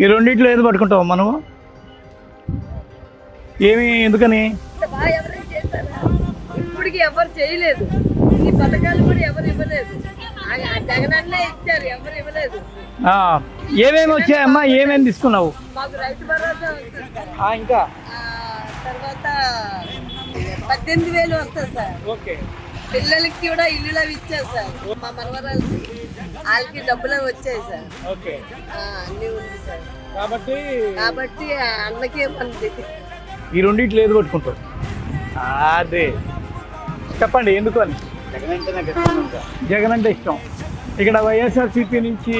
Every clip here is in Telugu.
ఈ రెండిట్లో ఏది పట్టుకుంటావు మనము? ఏమి ఎందుకని? ఇప్పటికి ఎవరు చేయలేదు. ఈ పథకాలు కూడా ఎవరు ఇవ్వలేదు. జగనన్నే ఇచ్చారు ఎవరు ఇవ్వలేదు. ఏమేమి వచ్చాయమ్మా? ఏమేమి తీసుకున్నావు? మాకు రైతు భరోసా ఇంకా? తర్వాత పద్దెనిమిది వేలు వస్తుంది సార్. ఓకే. పిల్లలకి కూడా ఇల్లులు అవి ఇచ్చారు సార్. మా మనవరాలకి. వాళ్ళకి డబ్బులు అవి వచ్చాయి సార్. ఓకే. ఆ, అన్నీ ఉంది సార్. కాబట్టి కాబట్టి ఆ అన్నకే మనది ఈ రెండిట్లో ఏది పట్టుకుంటావు అదే. చెప్పండి ఎందుకు అని? జగన్ అంటే ఇష్టం. ఇక్కడ వైఎస్ఆర్సీపీ నుంచి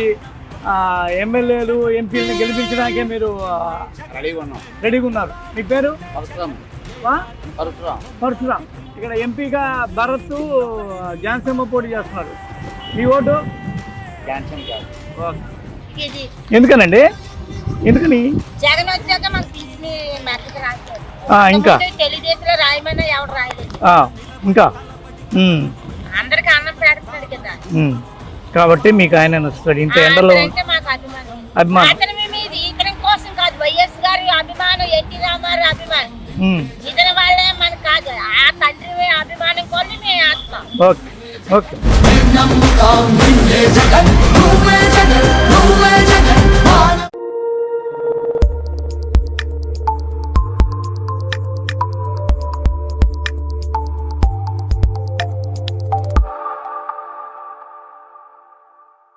ఆ, ఎమ్మెల్యేలు ఎంపీలను గెలిపించడానికే మీరు ఆ, రెడీగా ఉన్నాం. రెడీగా ఉన్నారు. మీ పేరు? పరశురాం ఆ? పరశురాం పరశురాం ఇక్కడ ఎంపీగా భరత్ జాన్సమ్మ పోటీ చేస్తున్నారు. మీ ఓటు? ఎందుకనండి? ఎందుకని? జగన్ వచ్చాక ఇంకా. తెలుగుదేశంలో రాయమన్నా ఎవరు రాయలేదు. ఆ, ఇంకా. అందరికి అన్నం పెడుతున్నాడు కదా. కాబట్టి మీకు ఆయన నచ్చుతాడు. ఇంత ఎండలో అభిమానం. కోసం కాదు. వైఎస్ గారి అభిమానం ఎన్టీ రామారావు అభిమానం. Okay okay.